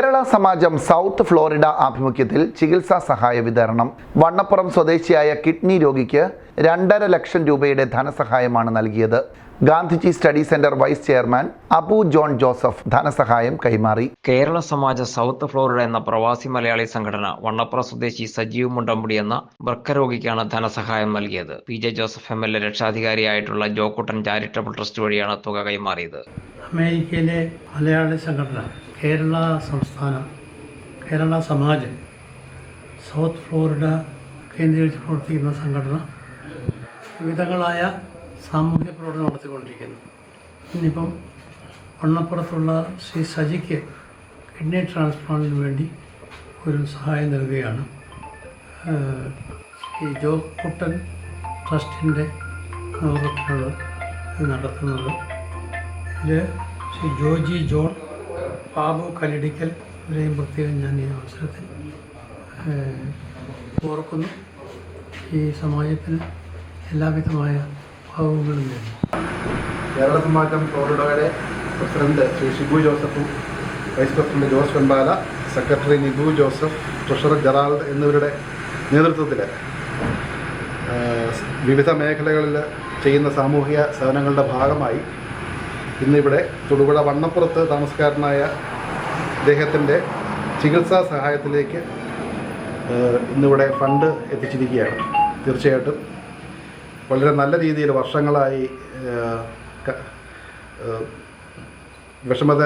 കേരള സമാജം south Florida ആഭിമുഖ്യത്തിൽ ചികിത്സാ സഹായ വിതരണം. വണ്ണപ്പുറം സ്വദേശിയായ കിഡ്നി രോഗിക്ക് രണ്ടര ലക്ഷം രൂപയുടെ ധനസഹായമാണ് നൽകിയത്. Gandhiji study centre vice chairman Abu John Joseph ധനസഹായം കൈമാറി. കേരള സമാജ സൗത്ത് ഫ്ലോറിഡ എന്ന പ്രവാസി മലയാളി സംഘടന വണ്ണപ്പുറ സ്വദേശി സജീവ് മുണ്ടമ്പുടി എന്ന വൃക്കരോഗിക്കാണ് ധനസഹായം നൽകിയത്. P J Joseph M L A രക്ഷാധികാരിയായിട്ടുള്ള ജോക്കുട്ടൻ charitable trust വഴിയാണ് തുക കൈമാറിയത്. അമേരിക്കയിലെ മലയാളി സംഘടന കേരള സംസ്ഥാനം കേരള സമാജം സൗത്ത് ഫ്ലോറിഡ കേന്ദ്രീകരിച്ച് പ്രവർത്തിക്കുന്ന സംഘടന വിവിധങ്ങളായ സാമൂഹ്യ പ്രവർത്തനം നടത്തിക്കൊണ്ടിരിക്കുന്നു. ഇന്നിപ്പം വണ്ണപ്പുറത്തുള്ള ശ്രീ സജിക്ക് കിഡ്നി ട്രാൻസ്പ്ലാന്റിന് വേണ്ടി ഒരു സഹായം നൽകുകയാണ്. ശ്രീ ജോ കുട്ടൻ ട്രസ്റ്റിന്റെ നേതൃത്വത്തിലാണ് നടത്തുന്നത്. ഇതിൽ ശ്രീ ജോജി ജോൺ ബാബു കല്ലിടിക്കൽ ഇവരെയും പ്രത്യേകം ഞാൻ ഈ അവസരത്തിൽ ഓർക്കുന്നു. ഈ സമാജത്തിന് എല്ലാവിധമായ ഭാവങ്ങളും നേരുന്നു. കേരള സമാജം ഫ്ലോറിഡയുടെ പ്രസിഡന്റ് ശ്രീ ഷിബു ജോസഫും vice president Jose Vempala secretary Nibu Joseph treasurer Gerald എന്നിവരുടെ നേതൃത്വത്തിൽ വിവിധ മേഖലകളിൽ ചെയ്യുന്ന സാമൂഹിക സേവനങ്ങളുടെ ഭാഗമായി ഇന്നിവിടെ തൊടുപുഴ വണ്ണപ്പുറത്ത് താമസക്കാരനായ അദ്ദേഹത്തിന്റെ ചികിത്സാ സഹായത്തിലേക്ക് ഇന്നിവിടെ ഫണ്ട് എത്തിച്ചിരിക്കുകയാണ്. തീർച്ചയായിട്ടും വളരെ നല്ല രീതിയിൽ വർഷങ്ങളായി വിഷമത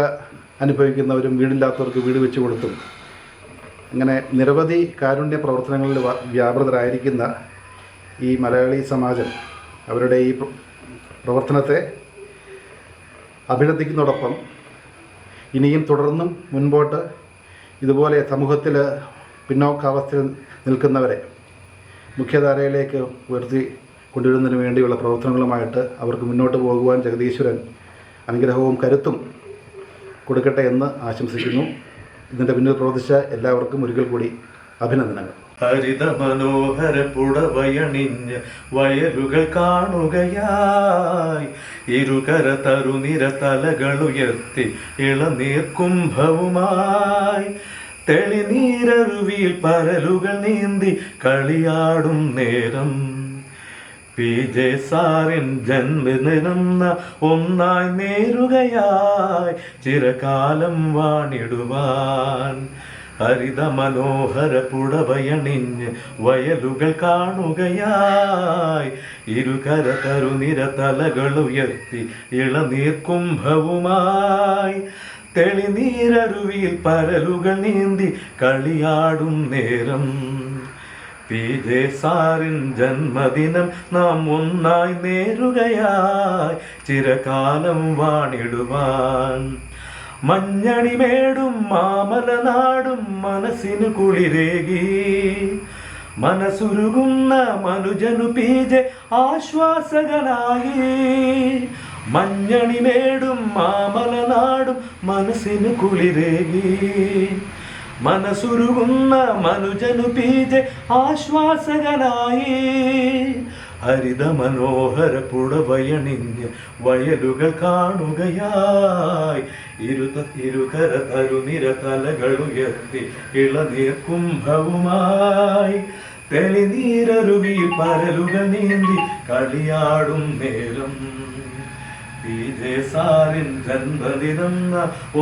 അനുഭവിക്കുന്നവരും വീടില്ലാത്തവർക്ക് വീട് വെച്ചു കൊടുത്തും അങ്ങനെ നിരവധി കാരുണ്യ പ്രവർത്തനങ്ങളിൽ വ്യാപൃതരായിരിക്കുന്ന ഈ മലയാളി സമാജം അവരുടെ ഈ പ്രവർത്തനത്തെ അഭിനന്ദിക്കുന്നതോടൊപ്പം ഇനിയും തുടർന്നും മുൻപോട്ട് ഇതുപോലെ സമൂഹത്തിൽ പിന്നോക്കാവസ്ഥയിൽ നിൽക്കുന്നവരെ മുഖ്യധാരയിലേക്ക് ഉയർത്തി കൊണ്ടുവരുന്നതിന് വേണ്ടിയുള്ള പ്രവർത്തനങ്ങളുമായിട്ട് അവർക്ക് മുന്നോട്ട് പോകുവാൻ ജഗദീശ്വരൻ അനുഗ്രഹവും കരുത്തും കൊടുക്കട്ടെ എന്ന് ആശംസിക്കുന്നു. ഇതിന്റെ പിന്നിൽ പ്രവർത്തിച്ച എല്ലാവർക്കും ഒരിക്കൽ കൂടി അഭിനന്ദനങ്ങൾ. ഹരിത മനോഹര പുടവയണിഞ്ഞ് വയലുകൾ കാണുകയായി. ഇരുകര തരുനിര തലകളുയർത്തി ഇളനീർ കുംഭവുമായി. തെളിനീരരുവിയിൽ പരലുകൾ നീന്തി കളിയാടും നേരം. പി. ജെ. സാറിൻ ജന്മനിരുന്ന ഒന്നായി നേരുകയായി. ചിരകാലം വാണിടുവാൻ. ഹരിത മനോഹര പുടവയണിഞ്ഞ് വയലുകൾ കാണുകയായി. ഇരുകര തരുനിര തലകൾ ഉയർത്തി ഇളനീർ കുംഭവുമായി. തെളിനീരരുവിയിൽ പരലുകൾ നീന്തി കളിയാടും നേരം. പി. ജെ. സാറിൻ ജന്മദിനം നാം ഒന്നായി നേരുകയായി. ചിരകാലം വാണിടുവാൻ മഞ്ഞണിമേടും മാമലനാടും മനസ്സിനു കുളിരേകി. മനസ്സുരുകുന്ന മനുജനു പീജെ ആശ്വാസകനായി. മഞ്ഞണിമേടും മാമലനാടും മനസ്സിനു കുളിരേകി. മനസ്സുരുകുന്ന മനുജനു പീജെ ആശ്വാസകനായി. ഹരിത മനോഹര പുടവയണിഞ്ഞ് വയലുകൾ കാണുകയായി. ഇരുത ഇരുകര തരുനിര തലകൾ ഉയർത്തി ഇളനീർ കുംഭവുമായി. തെളിനീരരുവിയിൽ പരലുകൾ നീന്തി കളിയാടും നേരം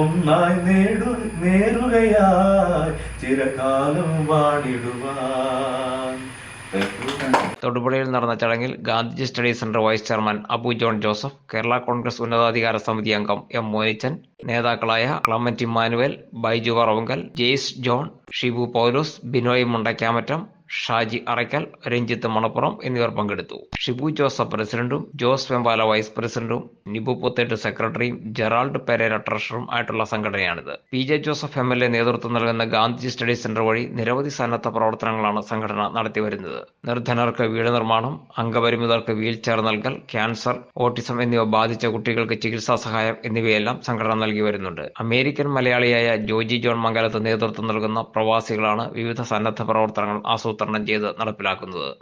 ഒന്നായി നേടു നേരുകയായി. ചിരകാലം വാണിടുവാൻ. തൊടുപുഴയിൽ നടന്ന ചടങ്ങിൽ Gandhiji study centre vice chairman Abu John Joseph Kerala Congress ഉന്നതാധികാര സമിതി അംഗം എം മോനിച്ചൻ നേതാക്കളായ Clement Emmanuel Baiju Varavunkal Jaise John Shibu Paulose Binoy Mundakkamattam Shaji Arakkal Ranjith Manappuram എന്നിവർ പങ്കെടുത്തു. ഷിബു ജോസഫ് പ്രസിഡന്റും ജോസ് വെമ്പാല വൈസ് പ്രസിഡന്റും നിബു പുത്തേട്ട് സെക്രട്ടറിയും ജെറാൾഡ് പെരേര ട്രഷറും ആയിട്ടുള്ള സംഘടനയാണിത്. P J Joseph M L A നേതൃത്വം നൽകുന്ന ഗാന്ധിജി സ്റ്റഡി സെന്റർ വഴി നിരവധി സന്നദ്ധ പ്രവർത്തനങ്ങളാണ് സംഘടന നടത്തിവരുന്നത്. നിർധനർക്ക് വീട് നിർമ്മാണം അംഗപരിമിതർക്ക് വീൽ ചെയർ നൽകൽ ക്യാൻസർ ഓട്ടിസം എന്നിവ ബാധിച്ച കുട്ടികൾക്ക് ചികിത്സാ സഹായം എന്നിവയെല്ലാം സംഘടന നൽകി വരുന്നുണ്ട്. അമേരിക്കൻ മലയാളിയായ ജോജി ജോൺ മംഗലത്ത് നേതൃത്വം നൽകുന്ന പ്രവാസികളാണ് വിവിധ സന്നദ്ധ പ്രവർത്തനങ്ങൾ ആസൂത്രണം ചെയ്ത് നടപ്പിലാക്കുന്നത്.